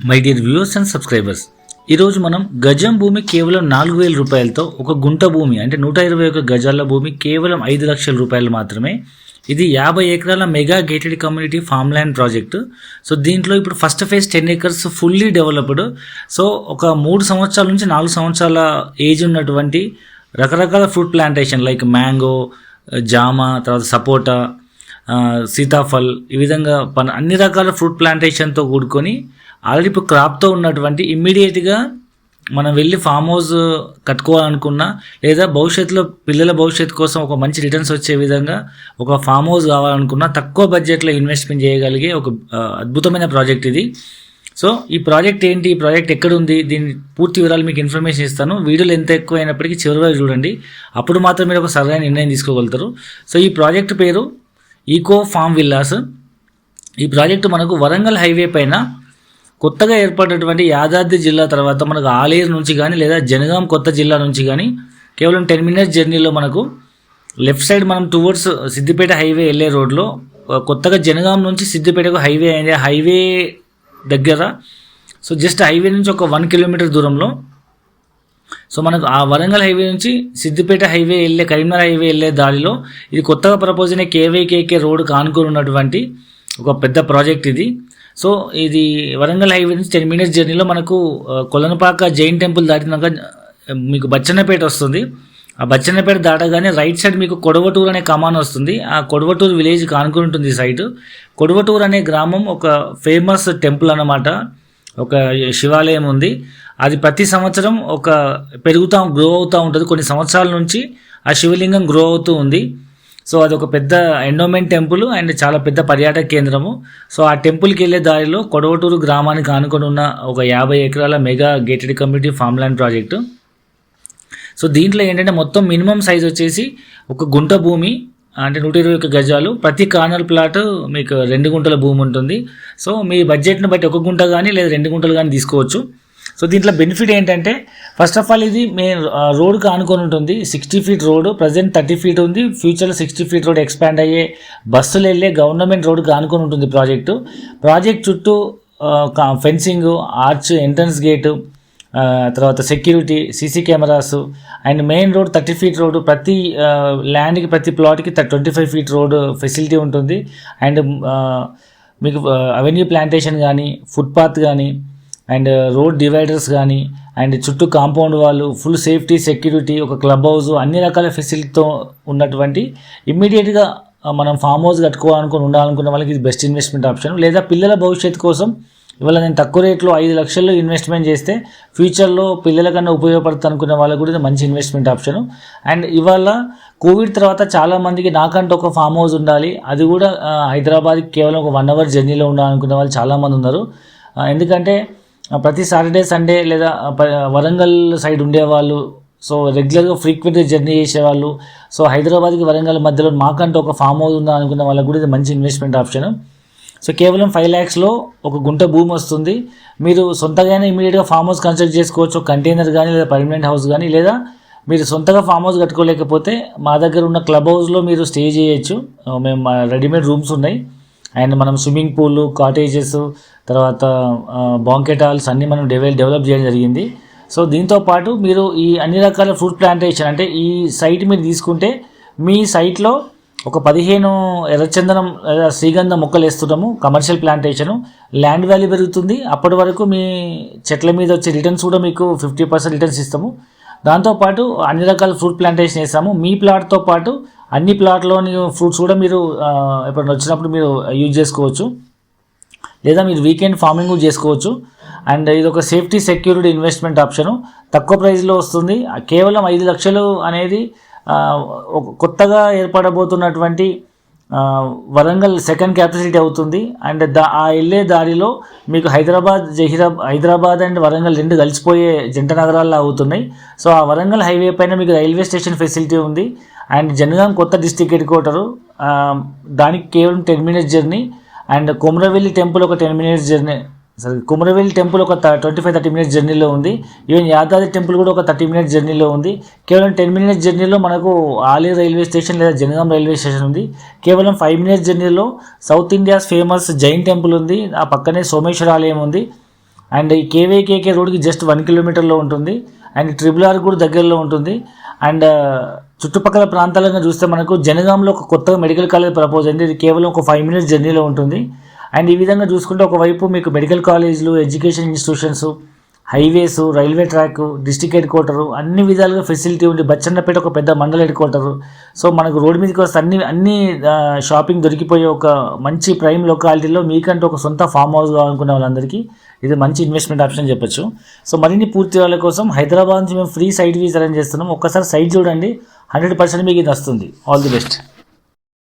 My dear viewers and subscribers ఈరోజు మనం గజం భూమి కేవలం నాలుగు వేల రూపాయలతో ఒక గుంట భూమి అంటే నూట ఇరవై ఒక గజాల భూమి కేవలం ఐదు లక్షల రూపాయలు మాత్రమే. ఇది యాభై ఎకరాల mega gated community farm land project so దీంట్లో ఇప్పుడు first phase ten acres fully developed so ఒక మూడు సంవత్సరాల నుంచి నాలుగు సంవత్సరాల ఏజ్ ఉన్నటువంటి రకరకాల ఫ్రూట్ ప్లాంటేషన్ లైక్ మ్యాంగో జామ తర్వాత సపోటా సీతాఫల్ ఈ విధంగా పని అన్ని రకాల ఫ్రూట్ ప్లాంటేషన్తో కూడుకొని ఆల్రెడీ ఇప్పుడు క్రాప్తో ఉన్నటువంటి ఇమ్మీడియట్గా మనం వెళ్ళి ఫామ్ హౌస్ కట్టుకోవాలనుకున్నా లేదా భవిష్యత్తులో పిల్లల భవిష్యత్తు కోసం ఒక మంచి రిటర్న్స్ వచ్చే విధంగా ఒక ఫామ్ హౌస్ కావాలనుకున్నా తక్కువ బడ్జెట్లో ఇన్వెస్ట్మెంట్ చేయగలిగే ఒక అద్భుతమైన ప్రాజెక్ట్ ఇది. సో ఈ ప్రాజెక్ట్ ఏంటి? ఈ ప్రాజెక్ట్ ఎక్కడ ఉంది దీని పూర్తి వివరాలు మీకు ఇన్ఫర్మేషన్ ఇస్తాను. వీడియోలు ఎంత ఎక్కువ అయినప్పటికీ చివరి వరకు చూడండి. అప్పుడు మాత్రం మీరు ఒక సరైన నిర్ణయం తీసుకోగలుగుతారు. సో ఈ ప్రాజెక్ట్ పేరు ఈకో ఫామ్ విల్లాస్ ఈ ప్రాజెక్టు మనకు వరంగల్ హైవే పైన కొత్తగా ఏర్పడినటువంటి యాదాద్రి జిల్లా తర్వాత మనకు ఆలేరు నుంచి కానీ లేదా జనగాం కొత్త జిల్లా నుంచి కానీ కేవలం టెన్ మినిట్స్ జర్నీలో మనకు లెఫ్ట్ సైడ్ మనం టువర్డ్స్ సిద్దిపేట హైవే వెళ్ళే రోడ్లో కొత్తగా జనగాం నుంచి సిద్దిపేటకు హైవే అయింది. హైవే దగ్గర సో జస్ట్ హైవే నుంచి ఒక వన్ కిలోమీటర్ దూరంలో సో మనకు ఆ వరంగల్ హైవే నుంచి సిద్దిపేట హైవే వెళ్ళే కరీంనగర్ హైవే వెళ్ళే దారిలో ఇది కొత్తగా ప్రపోజ్ అయిన కేవైకేకే రోడ్ కానుకొని ఉన్నటువంటి ఒక పెద్ద ప్రాజెక్ట్ ఇది. సో ఇది వరంగల్ హైవే నుంచి టెన్ మినిట్స్ జర్నీలో మనకు కొలనపాక జైన్ టెంపుల్ దాటినాక మీకు బచ్చన్నపేట వస్తుంది. ఆ బచ్చన్నపేట దాటగానే రైట్ సైడ్ మీకు కొడవటూరు అనే కమాన్ వస్తుంది. ఆ కొడవటూరు విలేజ్ కానుకొని ఉంటుంది ఈ సైట్. కొడవటూరు అనే గ్రామం ఒక ఫేమస్ టెంపుల్ అన్నమాట. ఒక శివాలయం ఉంది. అది ప్రతి సంవత్సరం ఒక పెరుగుతూ గ్రో అవుతూ ఉంటుంది. కొన్ని సంవత్సరాల నుంచి ఆ శివలింగం గ్రో అవుతూ ఉంది. సో అది ఒక పెద్ద ఎండోమెంట్ టెంపుల్ అండ్ చాలా పెద్ద పర్యాటక కేంద్రము. సో ఆ టెంపుల్కి వెళ్ళే దారిలో కొడవటూరు గ్రామానికి ఆనుకొని ఉన్న ఒక యాభై ఎకరాల mega gated community farm land project so దీంట్లో ఏంటంటే మొత్తం మినిమం సైజ్ వచ్చేసి ఒక గుంట భూమి అంటే నూట ఇరవై ఒక్క గజాలు. ప్రతి కార్నర్ ప్లాట్ మీకు రెండు గుంటల భూమి ఉంటుంది. సో మీ బడ్జెట్ని బట్టి ఒక గుంట కానీ లేదా రెండు గుంటలు కానీ తీసుకోవచ్చు. సో దీంట్లో బెనిఫిట్ ఏంటంటే ఫస్ట్ ఆఫ్ ఆల్ ఇది మెయిన్ రోడ్కి ఆనుకొని ఉంటుంది. Sixty feet road present thirty feet ఉంది. ఫ్యూచర్లో సిక్స్టీ ఫీట్ రోడ్ ఎక్స్పాండ్ అయ్యే బస్సులు వెళ్ళే గవర్నమెంట్ రోడ్కి ఆనుకొని ఉంటుంది ప్రాజెక్టు ప్రాజెక్ట్ చుట్టూ ఫెన్సింగ్ ఆర్చ్ ఎంట్రన్స్ గేటు తర్వాత security CC cameras and main road thirty feet road ప్రతి ల్యాండ్కి ప్రతి ప్లాట్కి twenty five feet road facility ఉంటుంది. అండ్ మీకు అవెన్యూ ప్లాంటేషన్ కానీ ఫుట్పాత్ కానీ అండ్ రోడ్ డివైడర్స్ కానీ అండ్ చుట్టూ కాంపౌండ్ వాళ్ళు ఫుల్ సేఫ్టీ సెక్యూరిటీ ఒక క్లబ్ హౌస్ అన్ని రకాల ఫెసిలిటీతో ఉన్నటువంటి ఇమ్మీడియట్గా మనం ఫామ్ హౌస్ కట్టుకోవాలనుకుని ఉండాలనుకున్న వాళ్ళకి ఇది బెస్ట్ ఇన్వెస్ట్మెంట్ ఆప్షన్. లేదా పిల్లల భవిష్యత్తు కోసం ఇవాళ నేను తక్కువ రేట్లో ఐదు లక్షల్లో ఇన్వెస్ట్మెంట్ చేస్తే ఫ్యూచర్లో పిల్లలకన్నా ఉపయోగపడుతుంది అనుకునే వాళ్ళకు కూడా ఇది మంచి ఇన్వెస్ట్మెంట్ ఆప్షన్. అండ్ ఇవాళ కోవిడ్ తర్వాత చాలామందికి నాకంటూ ఒక ఫామ్ హౌస్ ఉండాలి. అది కూడా హైదరాబాద్కి కేవలం ఒక వన్ అవర్ జర్నీలో ఉండాలనుకునే వాళ్ళు చాలామంది ఉన్నారు. ఎందుకంటే ప్రతి సాటర్డే సండే లేదా వరంగల్ సైడ్ ఉండేవాళ్ళు. సో రెగ్యులర్గా ఫ్రీక్వెంట్గా జర్నీ చేసేవాళ్ళు. సో హైదరాబాద్కి వరంగల్ మధ్యలో మాకంటూ ఒక ఫామ్ హౌస్ ఉందా అనుకున్న వాళ్ళకి కూడా ఇది మంచి ఇన్వెస్ట్మెంట్ ఆప్షన్. సో కేవలం ఫైవ్ ల్యాక్స్లో ఒక గుంట భూమి వస్తుంది. మీరు సొంతగానే ఇమీడియట్గా ఫామ్ హౌస్ కన్స్ట్రక్ట్ చేసుకోవచ్చు. కంటైనర్ కానీ లేదా పర్మనెంట్ హౌస్ కానీ లేదా మీరు సొంతగా ఫామ్ హౌస్ కట్టుకోలేకపోతే మా దగ్గర ఉన్న క్లబ్ హౌస్లో మీరు స్టే చేయొచ్చు. మేము రెడీమేడ్ రూమ్స్ ఉన్నాయి. అండ్ మనం స్విమ్మింగ్ పూల్ కాటేజెస్ తర్వాత బాంకెట్ హాల్స్ అన్నీ మనం డెవలప్ డెవలప్ చేయడం జరిగింది. సో దీంతో పాటు మీరు ఈ అన్ని రకాల ఫ్రూట్ ప్లాంటేషన్ అంటే ఈ సైట్ మీరు తీసుకుంటే మీ సైట్లో ఒక పదిహేను ఎర్రచందనం లేదా శ్రీగంధ మొక్కలు వేస్తున్నాము కమర్షియల్ ప్లాంటేషను ల్యాండ్ వాల్యూ పెరుగుతుంది. అప్పటి వరకు మీ చెట్ల మీద వచ్చే రిటర్న్స్ కూడా మీకు ఫిఫ్టీ పర్సెంట్ రిటర్న్స్ ఇస్తాము. దాంతోపాటు అన్ని రకాల ఫ్రూట్ ప్లాంటేషన్ వేస్తాము. మీ ప్లాట్తో పాటు అన్ని ప్లాట్లోని ఫ్రూట్స్ కూడా మీరు ఎప్పుడైనా వచ్చినప్పుడు మీరు యూజ్ చేసుకోవచ్చు. లేదా మీరు వీకెండ్ ఫార్మింగ్ కూడా చేసుకోవచ్చు. అండ్ ఇది ఒక సేఫ్టీ సెక్యూరిటీ ఇన్వెస్ట్మెంట్ ఆప్షను. తక్కువ ప్రైస్లో వస్తుంది. కేవలం ఐదు లక్షలు అనేది ఒక కొత్తగా ఏర్పడబోతున్నటువంటి వరంగల్ సెకండ్ క్యాపసిటీ అవుతుంది. అండ్ దా ఆ వెళ్ళే దారిలో మీకు హైదరాబాద్ జహీరాబ్ హైదరాబాద్ అండ్ వరంగల్ రెండు కలిసిపోయే జంట నగరాల్లో అవుతున్నాయి. సో ఆ వరంగల్ హైవే పైన మీకు రైల్వే స్టేషన్ ఫెసిలిటీ ఉంది. అండ్ జనగాం కొత్త డిస్టిక్ హెడ్ క్వార్టరు దానికి కేవలం ten minutes journey and Komaravelli temple ఒక టెన్ మినిట్స్ జర్నీ సరే కుమ్రవెల్లి టెంపుల్ ఒక ట్వంటీ ఫైవ్ థర్టీ మినిట్స్ జర్నీలో ఉంది. ఈవెన్ యాదాద్రి టెంపుల్ కూడా ఒక థర్టీ మినిట్స్ జర్నీలో ఉంది. కేవలం టెన్ మినిట్స్ జర్నీలో మనకు ఆలీ రైల్వే స్టేషన్ లేదా జనగాం రైల్వే స్టేషన్ ఉంది. కేవలం ఫైవ్ మినిట్స్ జర్నీలో south India's famous Jain temple ఉంది. ఆ పక్కనే సోమేశ్వర ఆలయం ఉంది. అండ్ ఈ కేవీకేకే రోడ్కి జస్ట్ వన్ కిలోమీటర్లో ఉంటుంది. అండ్ ట్రిపుల్ ఆర్ కూడా దగ్గరలో ఉంటుంది. అండ్ చుట్టుపక్కల ప్రాంతాలను చూస్తే మనకు జనగాంలో ఒక కొత్తగా మెడికల్ కాలేజ్ ప్రపోజ్ అయింది. ఇది కేవలం ఒక ఫైవ్ మినిట్స్ జర్నీలో ఉంటుంది. అండ్ ఈ విధంగా చూసుకుంటే ఒకవైపు మీకు మెడికల్ కాలేజీలు education institutions highways railway track district head quarter అన్ని విధాలుగా ఫెసిలిటీ ఉంది. బచ్చన్నపేట ఒక పెద్ద మండల హెడ్ క్వార్టరు. సో మనకు రోడ్ మీదకి వస్తే అన్ని అన్ని షాపింగ్ దొరికిపోయే ఒక మంచి ప్రైమ్ లొకాలిటీలో మీకంటే ఒక సొంత ఫామ్ హౌస్ కావాలనుకునే వాళ్ళందరికీ ఇది మంచి ఇన్వెస్ట్మెంట్ ఆప్షన్ చెప్పొచ్చు. సో మరిన్ని పూర్తి వాళ్ళ కోసం హైదరాబాద్ నుంచి మేము ఫ్రీ సైట్ వీజ్ అరేంజ్ చేస్తున్నాం. ఒక్కసారి సైట్ చూడండి. హండ్రెడ్ పర్సెంట్ మీకు ఇది వస్తుంది. All the best.